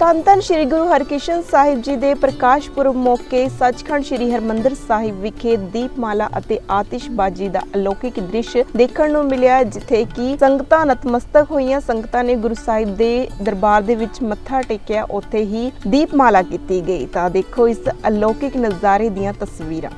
ਧੰਨ ਧੰਨ ਸ੍ਰੀ ਗੁਰੂ ਹਰਕ੍ਰਿਸ਼ਨ ਸਾਹਿਬ ਜੀ ਦੇ ਪ੍ਰਕਾਸ਼ ਪੁਰਬ ਮੌਕੇ ਸੱਚਖੰਡ ਸ੍ਰੀ ਹਰਮੰਦਰ ਸਾਹਿਬ ਵਿਖੇ ਦੀਪਮਾਲਾ ਅਤੇ ਆਤਿਸ਼ਬਾਜ਼ੀ ਦਾ ਅਲੌਕਿਕ ਦ੍ਰਿਸ਼ ਦੇਖਣ ਨੂੰ ਮਿਲਿਆ, ਜਿੱਥੇ ਕਿ ਸੰਗਤਾਂ ਨਤਮਸਤਕ ਹੋਈਆਂ। ਸੰਗਤਾਂ ਨੇ ਗੁਰੂ ਸਾਹਿਬ ਦੇ ਦਰਬਾਰ ਦੇ ਵਿੱਚ ਮੱਥਾ ਟੇਕਿਆ। ਉੱਥੇ ਹੀ ਦੀਪਮਾਲਾ ਕੀਤੀ ਗਈ। ਤਾਂ ਦੇਖੋ ਇਸ ਅਲੌਕਿਕ ਨਜ਼ਾਰੇ ਦੀਆਂ ਤਸਵੀਰਾਂ।